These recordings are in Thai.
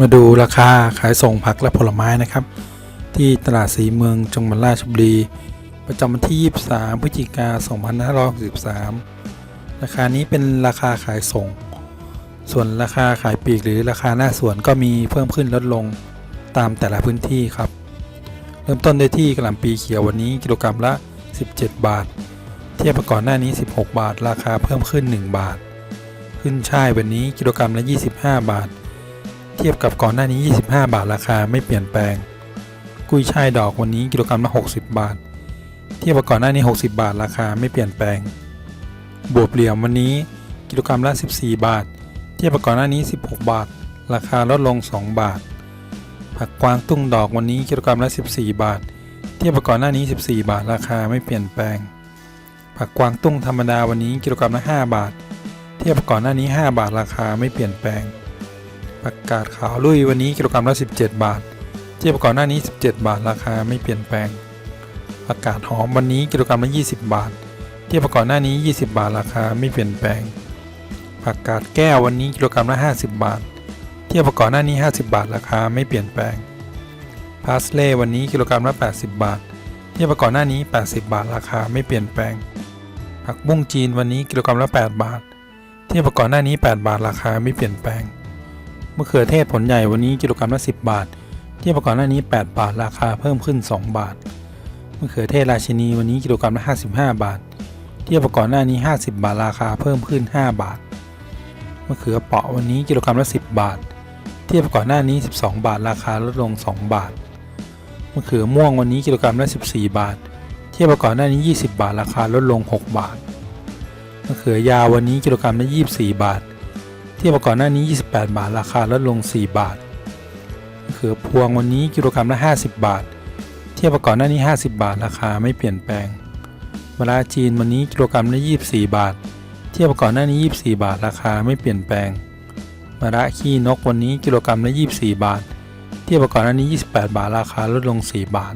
มาดูราคาขายส่งผักและผลไม้นะครับ ที่ตลาดสีเมืองจังหวัดราชบุรี ประจำวันที่ 23 พฤศจิกา2563 ราคานี้เป็นราคาขายส่ง ส่วนราคาขายปลีกหรือราคาหน้าสวนก็มีเพิ่มขึ้นลดลงตามแต่ละพื้นที่ครับ เริ่มต้นได้ที่กระหล่ำปีเขียววันนี้กิโลกรัมละ 17 บาท เทียบกับก่อนหน้านี้ 16 บาท ราคาเพิ่มขึ้น 1 บาท ขึ้นช่ายวันนี้กิโลกรัมละ 25 บาท เทียบกับก่อนหน้านี้ 25 บาทราคาไม่เปลี่ยนแปลง กุ้ยช่ายดอกวันนี้กิโลกรัมละ 60 บาท เทียบกับก่อนหน้านี้ 60 บาทราคาไม่เปลี่ยนแปลง บวบเหลี่ยมวันนี้กิโลกรัมละ 14 บาท เทียบกับก่อนหน้านี้ 16 บาท ราคาลดลง 2 บาท ผักกวางตุ้งดอกวันนี้กิโลกรัมละ 14 บาท เทียบกับก่อนหน้านี้ 14 บาท ราคาไม่เปลี่ยนแปลง ผักกวางตุ้งธรรมดาวันนี้กิโลกรัมละ 5 บาท เทียบกับก่อนหน้านี้ 5 บาทราคาไม่เปลี่ยนแปลง ผักกาดขาวลุยวันนี้กิโลกรัมละ17 บาท เทียบกับก่อนหน้านี้ 17 บาทราคาไม่เปลี่ยนแปลงผักกาดหอมวันนี้กิโลกรัมละ20 บาท เทียบกับก่อนหน้านี้ 20 บาทราคาไม่เปลี่ยนแปลงผักกาดแก้ววันนี้กิโลกรัมละ50 บาท เทียบกับก่อนหน้านี้ 50 บาทราคาไม่เปลี่ยนแปลงพาสเล่วันนี้กิโลกรัมละ80 บาท เทียบกับก่อนหน้านี้ 80 บาทราคาไม่เปลี่ยนแปลงผักบุ้งจีนวันนี้กิโลกรัมละ8บาท เทียบกับก่อนหน้านี้ 8 บาทราคาไม่เปลี่ยนแปลง มะเขือเทศผลใหญ่วันนี้กิโลกรัมละ 10 บาทเทียบกับก่อนหน้านี้ 8 บาท ราคาเพิ่มขึ้น 2 บาทมะเขือเทศราชินีวันนี้กิโลกรัมละ 55 บาทเทียบกับก่อนหน้านี้ 50 บาท ราคาเพิ่มขึ้น 5 บาทมะเขือเปราะวันนี้กิโลกรัมละ 10 บาท เทียบกับก่อนหน้านี้ 12 บาท ราคาลดลง 2 บาทมะเขือม่วงวันนี้กิโลกรัมละ 14 บาท เทียบกับก่อนหน้านี้ 20 บาท ราคาลดลง 6 บาทมะเขือยาววันนี้กิโลกรัมละ 24 บาท เทียบกับก่อนหน้านี้ 28 บาท ราคาลดลง 4 บาทมะเขือพวงวันนี้กิโลกรัมละ 50 บาท เทียบกับก่อนหน้านี้ 50 บาท ราคาไม่เปลี่ยนแปลงมะระจีนวันนี้กิโลกรัมละ 24 บาท เทียบกับก่อนหน้านี้ 24 บาท ราคาไม่เปลี่ยนแปลงมะระขี้นกวันนี้กิโลกรัมละ 24 บาท เทียบกับก่อนหน้านี้ 28 บาท ราคาลดลง 4 บาท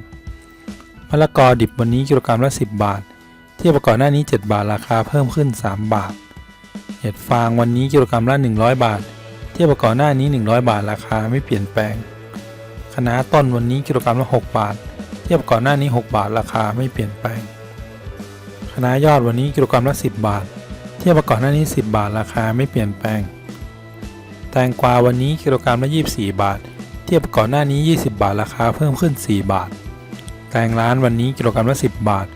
มะละกอดิบวันนี้กิโลกรัมละ 10 บาท เทียบกับก่อนหน้านี้ 7 บาท ราคาเพิ่มขึ้น 3 บาท เห็ดฟางวันนี้กิโลกรัมละ 100 บาท เทียบกับก่อนหน้านี้ 100 บาทราคาไม่เปลี่ยนแปลงคะน้าต้นวันนี้กิโลกรัมละ 6 บาท เทียบกับก่อนหน้านี้ 6 บาทราคาไม่เปลี่ยนแปลงคะน้ายอดวันนี้กิโลกรัมละ 10 บาท เทียบกับก่อนหน้านี้ 10 บาทราคาไม่เปลี่ยนแปลง แตงกวาวันนี้กิโลกรัมละ 24 บาท เทียบกับก่อนหน้านี้ 20 บาทราคาเพิ่มขึ้น 4 บาท แตงร้านวันนี้กิโลกรัมละ 10 บาท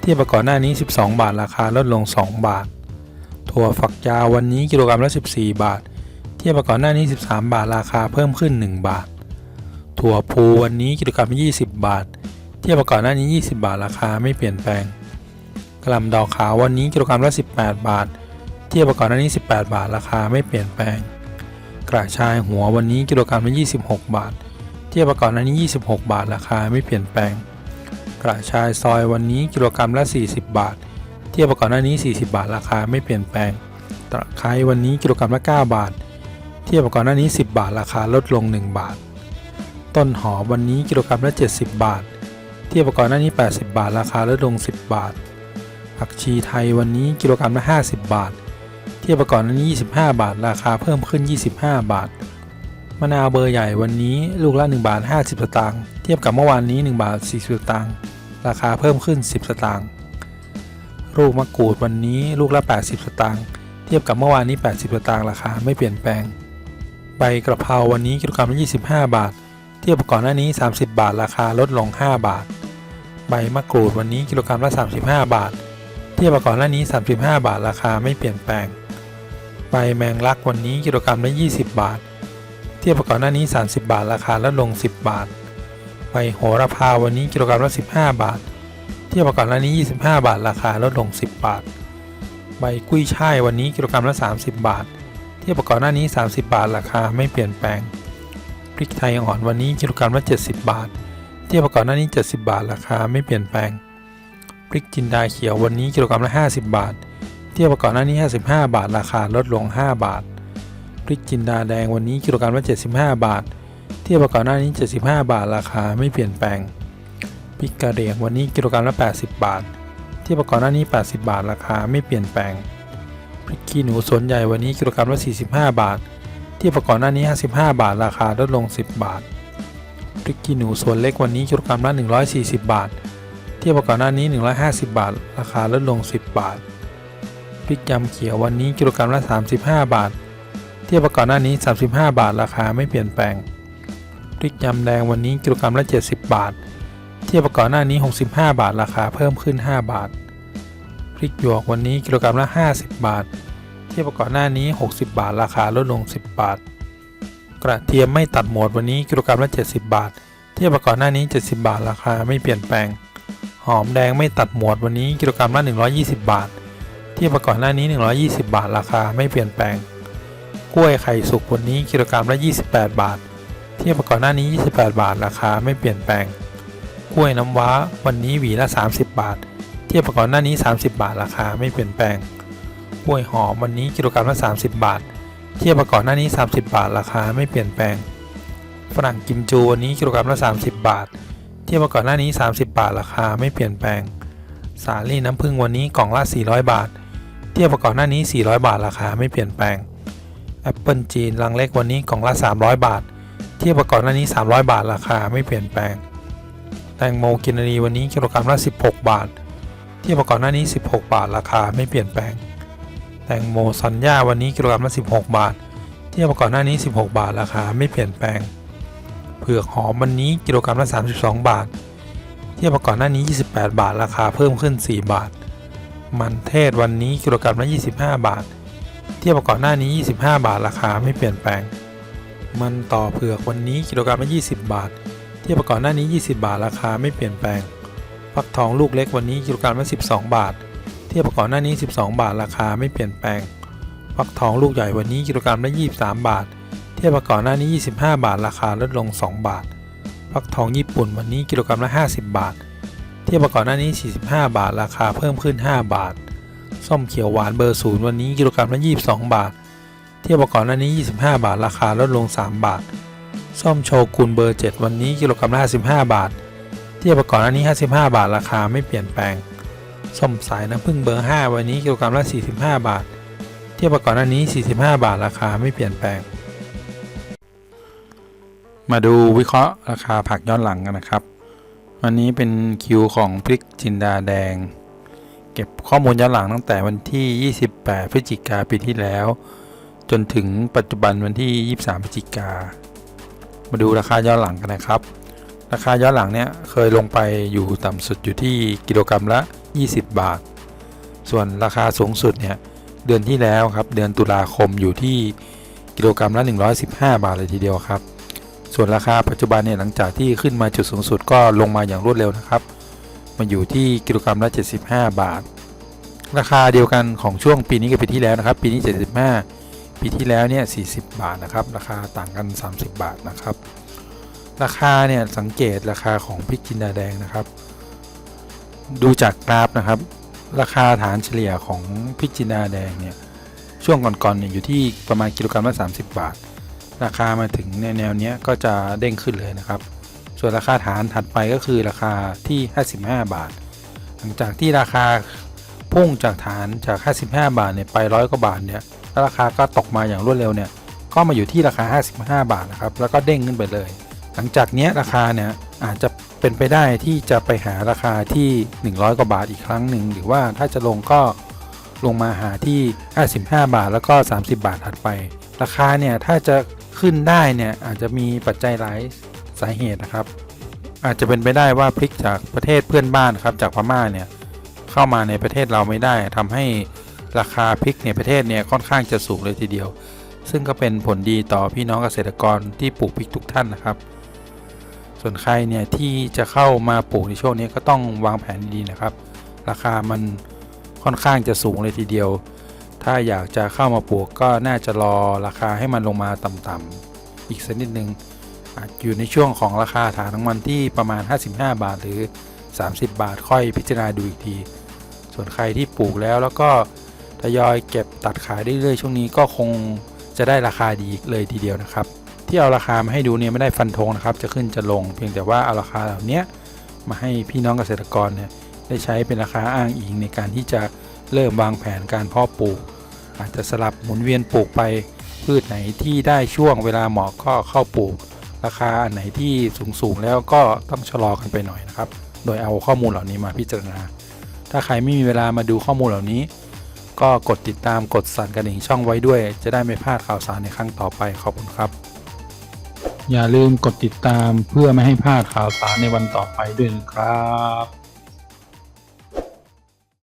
เทียบกับก่อนหน้านี้ 12 บาทราคาลดลง 2 บาท ถั่วฝักยาววันนี้กิโลกรัมละ 14 บาท เทียบกับก่อนหน้านี้ 13 บาทราคาเพิ่มขึ้น 1 บาท ถั่วพูวันนี้กิโลกรัม20 บาท เทียบกับก่อนหน้านี้ 20 บาทราคาไม่เปลี่ยนแปลงกล่ำดอกขาววันนี้กิโลกรัมละ 18 บาท เทียบกับก่อนหน้านี้ 18 บาทราคาไม่เปลี่ยนแปลง กระชายหัววันนี้กิโลกรัมละ 26 บาท เทียบกับก่อนหน้านี้ 26 บาทราคาไม่เปลี่ยนแปลง กระชายซอยวันนี้กิโลกรัมละ 40 บาทเทียบกับก่อนหน้านี้ 40 บาทราคาไม่เปลี่ยนแปลงตะไคร้วันนี้กิโลกรัมละ 9 บาท เทียบกับก่อนหน้านี้ 10 บาทราคาลดลง 1 บาท ต้นหอมวันนี้กิโลกรัมละ 70 บาท เทียบกับก่อนหน้านี้ 80 บาทราคาลดลง 10 บาท ผักชีไทยวันนี้กิโลกรัมละ 50 บาท เทียบกับก่อนหน้านี้ 25 บาท ราคาเพิ่มขึ้น 25 บาทมะนาวเบอร์ใหญ่วันนี้ลูกละ1บาท50 สตางค์เทียบกับเมื่อวานนี้1บาท40 สตางค์ราคาเพิ่มขึ้น 10 สตางค์ ลูกมะกรูดวันนี้ลูกละ 80 สตางค์เทียบกับเมื่อวานนี้ 80 สตางค์ราคาไม่เปลี่ยนแปลง ใบกระเพราวันนี้กิโลกรัมละ25 บาท เทียบกับก่อนหน้านี้ 30 บาทราคาลดลง 5 บาท ใบมะกรูดวันนี้กิโลกรัมละ 35 บาท เทียบกับก่อนหน้านี้ 35 บาทราคาไม่เปลี่ยนแปลง ใบแมงลักวันนี้กิโลกรัมละ 20 บาท เทียบกับก่อนหน้านี้ 30 บาทราคาลดลง 10 บาท ใบโหระพาวันนี้กิโลกรัมละ 15 บาทเเทียบกับก่อนหน้านี้ 25 บาท ราคาลดลง 10 บาท ใบกุ้ยช่ายวันนี้กิโลกรัมละ 30 บาท เทียบกับก่อนหน้านี้ 30 บาท ราคาไม่เปลี่ยนแปลง พริกไทยอ่อนวันนี้กิโลกรัมละ 70 บาท เทียบกับก่อนหน้านี้ 70 บาท ราคาไม่เปลี่ยนแปลง พริกจินดาเขียววันนี้กิโลกรัมละ 50 บาท เทียบกับก่อนหน้านี้ 55 บาท ราคาลดลง 5 บาท พริกจินดาแดงวันนี้กิโลกรัมละ 75 บาท เทียบกับก่อนหน้านี้ 75 บาท ราคาไม่เปลี่ยนแปลง ริกกระเหรี่ยงวันนี้กิโลกรัมละ 80 บาท ทียบกับก่อนหน้านี้ 80 บาทราคาไม่เปลี่ยนแปลงพริกขี้หนูสวนใหญ่วันนี้กิโลกรัมละ 45 บาท ทียบกับก่อนหน้านี้ 55 บาทราคาลดลง 10 บาทพริกขี้หนูสวนเล็กวันนี้กิโลกรัมละ 140 บาท ทียบกับก่อนหน้านี้ 150 บาท ราคาลดลง 10 บาทพริกยำเขียววันนี้กิโลกรัมละ 35 บาท เทียบกับก่อนหน้านี้ 35 บาท ราคาไม่เปลี่ยนแปลง พริกยำแดงวันนี้กิโลกรัมละ 70 บาท เทียบกับก่อนหน้านี้ 65 บาทราคาเพิ่มขึ้น 5 บาท พริกหยวกวันนี้กิโลกรัมละ 50 บาท เทียบกับก่อนหน้านี้ 60 บาทราคาลดลง 10 บาท กระเทียมไม่ตัดหมวดวันนี้กิโลกรัมละ 70 บาท เทียบกับก่อนหน้านี้ 70 บาทราคาไม่เปลี่ยนแปลง หอมแดงไม่ตัดหมวดวันนี้กิโลกรัมละ 120 บาท เทียบกับก่อนหน้านี้ 120 บาทราคาไม่เปลี่ยนแปลง กล้วยไข่สุกวันนี้กิโลกรัมละ 28 บาท เทียบกับก่อนหน้านี้ 28 บาทราคาไม่เปลี่ยนแปลง กล้วยน้ำว้า วันนี้หวีละ 30 บาท เทียบกับก่อนหน้านี้ 30 บาทราคาไม่เปลี่ยนแปลง กล้วยหอมวันนี้กิโลกรัมละ 30 บาท เทียบกับก่อนหน้านี้ 30 บาทราคาไม่เปลี่ยนแปลง ฝรั่งกิมจูวันนี้กิโลกรัมละ 30 บาท เทียบกับก่อนหน้านี้ 30 บาทราคาไม่เปลี่ยนแปลง สาลี่น้ำผึ้งวันนี้กล่องละ 400 บาท เทียบกับก่อนหน้านี้ 400 บาทราคาไม่เปลี่ยนแปลงแอปเปิลจีนลังเล็กวันนี้กล่องละ 300 บาท เทียบกับก่อนหน้านี้ 300 บาทราคาไม่เปลี่ยนแปลง แตงโมกินรีวันนี้กิโลกรัมละ 16 บาทเทียบกับก่อนหน้านี้ 16 บาทราคาไม่เปลี่ยนแปลง แตงโมสัญญาวันนี้กิโลกรัมละ 16 บาทเทียบกับก่อนหน้านี้ 16 บาทราคาไม่เปลี่ยนแปลง เผือกหอมวันนี้กิโลกรัมละ 32 บาทเทียบกับก่อนหน้านี้ 28 บาทราคาเพิ่มขึ้น 4 บาท มันเทศวันนี้กิโลกรัมละ 25 บาท เทียบกับก่อนหน้านี้ 25 บาทราคาไม่เปลี่ยนแปลง มันต่อเผือกวันนี้กิโลกรัมละ 20 บาท เทียบกับก่อนหน้านี้ 20 บาทราคาไม่เปลี่ยนแปลงฟักทองลูกเล็กวันนี้กิโลกรัมละ12 บาท เทียบกับก่อนหน้านี้ 12 บาทราคาไม่เปลี่ยนแปลงฟักทองลูกใหญ่วันนี้กิโลกรัมละ23 บาท เทียบกับก่อนหน้านี้ 25 บาทราคาลดลง 2 บาทฟักทองญี่ปุ่นวันนี้กิโลกรัมละ 50 บาท เทียบกับก่อนหน้านี้ 45 บาทราคาเพิ่มขึ้น 5 บาท ส้มเขียวหวานเบอร์ศูนย์วันนี้กิโลกรัมละ 22 บาท เทียบกับก่อนหน้านี้ 25 บาทราคาลดลง 3 บาท ส้มโชกุนเบอร์ 7 วันนี้กิโลกรัมละ55 บาท เทียบกับก่อนหน้านี้ 55 บาท ราคาไม่เปลี่ยนแปลง ส้มสายน้ำผึ้งเบอร์ 5 วันนี้กิโลกรัมละ45 บาท เทียบกับก่อนหน้านี้ 45 บาท ราคาไม่เปลี่ยนแปลง มาดูวิเคราะห์ราคาผักย้อนหลังกันนะครับ วันนี้เป็นคิวของพริกจินดาแดง เก็บข้อมูลย้อนหลังตั้งแต่วันที่ 28 พฤศจิกาปีที่แล้ว จนถึงปัจจุบันวันที่ 23 พฤศจิกา มาดูราคาย้อนหลังกันนะครับ ราคาย้อนหลังเนี่ยเคยลงไปอยู่ต่ำสุดอยู่ที่กิโลกรัมละ 20 บาท ส่วนราคาสูงสุดเนี่ยเดือนที่แล้วครับเดือนตุลาคมอยู่ที่กิโลกรัมละ 115 บาทเลยทีเดียวครับ ส่วนราคาปัจจุบันเนี่ยหลังจากที่ขึ้นมาจุดสูงสุดก็ลงมาอย่างรวดเร็วนะครับ มาอยู่ที่กิโลกรัมละ 75 บาท ราคาเดียวกันของช่วงปีนี้กับปีที่แล้วนะครับ ปีนี้ 75 ปีที่แล้วเนี่ย40 บาทนะครับราคาต่างกัน 30 บาทนะครับ ราคาเนี่ยสังเกตราคาของพริกจินดาแดงนะครับ ดูจากกราฟนะครับ ราคาฐานเฉลี่ยของพริกจินดาแดงเนี่ยช่วงก่อนๆเนี่ยอยู่ที่ประมาณกิโลกรัมละ30 บาท ราคามาถึงในแนวเนี้ยก็จะเด้งขึ้นเลยนะครับ ส่วนราคาฐานถัดไปก็คือราคาที่ 55 บาท หลังจากที่ราคา พุ่งจากฐานจาก 55 บาทเนี่ยไปร้อยกว่าบาทเนี่ยแล้วราคาก็ตกมาอย่างรวดเร็วเนี่ยก็มาอยู่ที่ราคา 55 บาทนะครับแล้วก็เด้งขึ้นไปเลย หลังจากเนี้ยราคาเนี่ยอาจจะเป็นไปได้ที่จะไปหาราคาที่ 100 กว่าบาทอีกครั้งหนึ่งหรือว่าถ้าจะลงก็ลงมาหาที่ 55 บาทแล้วก็ 30 บาทถัดไป ราคาเนี่ยถ้าจะขึ้นได้เนี่ยอาจจะมีปัจจัยหลายสาเหตุนะครับ อาจจะเป็นไปได้ว่าพริกจากประเทศเพื่อนบ้านครับจากพม่าเนี่ย เข้ามาในประเทศเราไม่ได้ทำให้ราคาพริกในประเทศเนี่ยค่อนข้างจะสูงเลยทีเดียว ซึ่งก็เป็นผลดีต่อพี่น้องเกษตรกรที่ปลูกพริกทุกท่านนะครับ ส่วนใครเนี่ยที่จะเข้ามาปลูกในช่วงนี้ก็ต้องวางแผนดีๆนะครับ ราคามันค่อนข้างจะสูงเลยทีเดียว ถ้าอยากจะเข้ามาปลูกก็น่าจะรอราคาให้มันลงมาต่ำๆอีกสักนิดนึงอาจอยู่ในช่วงของราคาฐานน้ำมันที่ประมาณ 55 บาทหรือ 30 บาทค่อยพิจารณาดูอีกที ส่วนใครที่ปลูกแล้วแล้วก็ทยอยเก็บตัดขายเรื่อยๆช่วงนี้ก็คงจะได้ราคาดีเลยทีเดียวนะครับ ที่เอาราคามาให้ดูเนี่ยไม่ได้ฟันธงนะครับ จะขึ้นจะลง เพียงแต่ว่าเอาราคาเหล่านี้มาให้พี่น้องเกษตรกรเนี่ยได้ใช้เป็นราคาอ้างอิงในการที่จะเริ่มวางแผนการเพาะปลูก อาจจะสลับหมุนเวียนปลูกไปพืชไหนที่ได้ช่วงเวลาเหมาะก็เข้าปลูก ราคาอันไหนที่สูงๆแล้วก็ต้องชะลอกันไปหน่อยนะครับ โดยเอาข้อมูลเหล่านี้มาพิจารณา ถ้าใครไม่มีเวลามาดูข้อมูลเหล่านี้ ก็กดติดตามกดสั่นกระดิ่งช่องไว้ด้วย จะได้ไม่พลาดข่าวสารในครั้งต่อไปขอบคุณครับ อย่าลืมกดติดตามเพื่อไม่ให้พลาดข่าวสารในวันต่อไปด้วยนะครับ